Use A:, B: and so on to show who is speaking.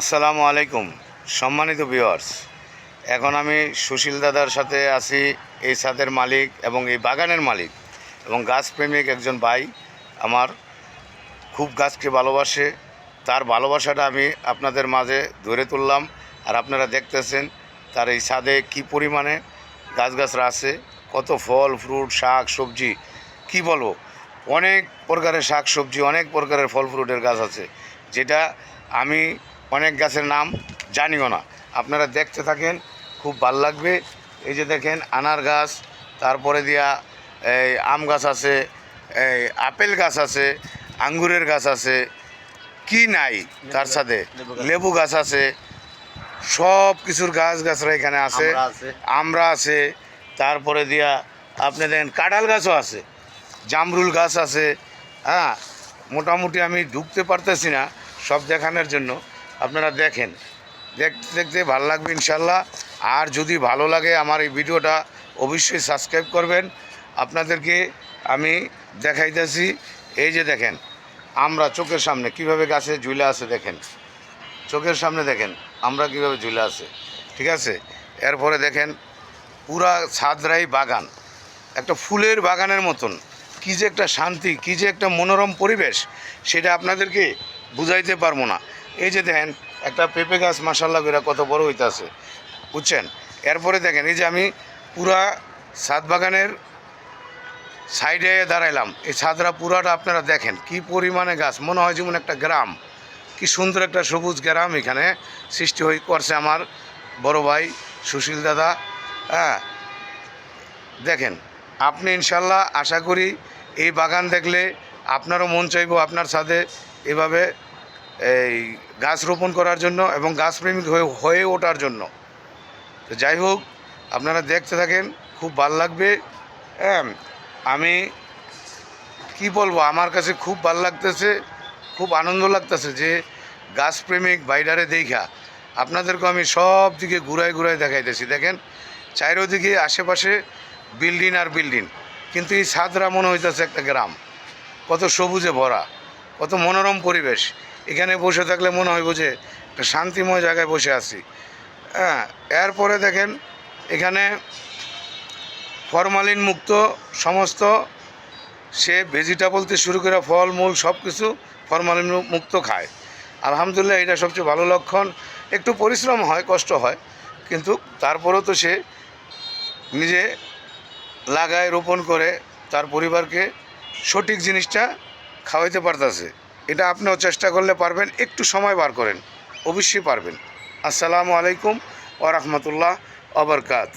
A: আসসালামু আলাইকুম, সম্মানিত ভিউয়ার্স এখন আমি সুশীল দাদার সাথে আছি, এই ছাদের মালিক এবং এই বাগানের মালিক এবং গাছপ্রেমিক একজন ভাই আমার। খুব গাছকে ভালোবাসে, তার ভালোবাসাটা আমি আপনাদের মাঝে ধরে তুললাম আর আপনারা দেখতেছেন তার এই ছাদে কি পরিমাণে গাছগাছরা আছে, কত ফল ফ্রুট শাক, সবজি, কি বলব? অনেক প্রকারের শাক, সবজি, অনেক প্রকারের ফল ফ্রুটের গাছ আছে, যেটা আমি অনেক গাছের নাম জানিও না। আপনারা দেখতে থাকেন খুব ভালো লাগবে। এই যে দেখেন আনার গাছ তারপরে দিয়া এই আম গাছ আছে এই আপেল গাছ আছে আঙ্গুরের গাছ আছে কি নাই তার সাথে? লেবু গাছ। আছে সব কিছুর গাছ গাছরা এখানে আছে।
B: আমরা আছে।
A: তারপরে দিয়া আপনি দেখেন কাঁঠাল গাছও আছে জামরুল গাছ আছে হ্যাঁ মোটামুটি আমি ঢুকতে পারতেছি না সব দেখানোর জন্য। আপনারা দেখেন। দেখতে দেখতে ভালো লাগবে ইনশাল্লাহ। আর যদি ভালো লাগে আমার এই ভিডিওটা, অবশ্যই সাবস্ক্রাইব করবেন। আপনাদেরকে আমি দেখাইতেছি। এই যে দেখেন, আমরা চোখের সামনে কীভাবে গাছে ঝুলে আছে দেখেন। চোখের সামনে দেখেন, আমরা কীভাবে ঝুলে আছে, ঠিক আছে? এরপরে দেখেন, পুরা ছাদরাই বাগান। একটা ফুলের বাগানের মতন। কী যে একটা শান্তি, কী যে একটা মনোরম পরিবেশ, সেটা আপনাদেরকে বুঝাইতে পারব না। এই যে দেখেন, একটা পেঁপে গাছ মাসাল্লাহ করে কত বড় হইতাছে। বুঝছেন? এরপরে দেখেন, এই যে আমি পুরা ছাদ বাগানের সাইডে দাঁড়াইলাম। এই ছাদরা পুরাটা আপনারা দেখেন, কি পরিমাণে গাছ, মনে হয় যেমন একটা গ্রাম। কি সুন্দর একটা সবুজ গ্রাম এখানে সৃষ্টি হয়ে করছে আমার বড় ভাই সুশীল দাদা। হ্যাঁ? দেখেন, আপনি ইনশাল্লাহ আশা করি এই বাগান দেখলে আপনারও মন চাইব আপনার সাথে এভাবে এই গাছ রোপণ করার জন্য এবং গাছপ্রেমিক হয়ে হয়ে ওঠার জন্য। তো যাই হোক, আপনারা দেখতে থাকেন, খুব ভালো লাগবে। হ্যাঁ আমি কি বলব, আমার কাছে খুব ভালো লাগতেছে, খুব আনন্দ লাগতেছে যে গাছপ্রেমিক বাইডারে দেখা। আপনাদেরকে আমি সব দিকে ঘুরাই ঘুরাই দেখাইতেছি। দেখেন, চারিদিকে আশেপাশে বিল্ডিং আর বিল্ডিং, কিন্তু এই ছাদরা মনে হইতেছে একটা গ্রাম। কত সবুজে ভরা, কত মনোরম পরিবেশ। এখানে বসে থাকলে মনে হয় যে একটা শান্তিময় জায়গায় বসে আছি। হ্যাঁ এরপরে দেখেন, এখানে ফরমালিন মুক্ত সমস্ত, সে ভেজিটেবল থেকে শুরু করে ফল, মূল সব কিছু ফরমালিন মুক্ত খায়। আলহামদুলিল্লাহ, এটা সবচেয়ে ভালো লক্ষণ। একটু পরিশ্রম হয়, কষ্ট হয়, কিন্তু তারপরেও তো সে নিজে লাগায়, রোপণ করে, তার পরিবারকে সঠিক জিনিসটা খাওয়াইতে পারতেছে। এটা আপনিও চেষ্টা করলে পারবেন, একটু সময় বার করেন। অবশ্যই পারবেন। আসসালামু আলাইকুম ওরহমতুল্লাহ অবরকাত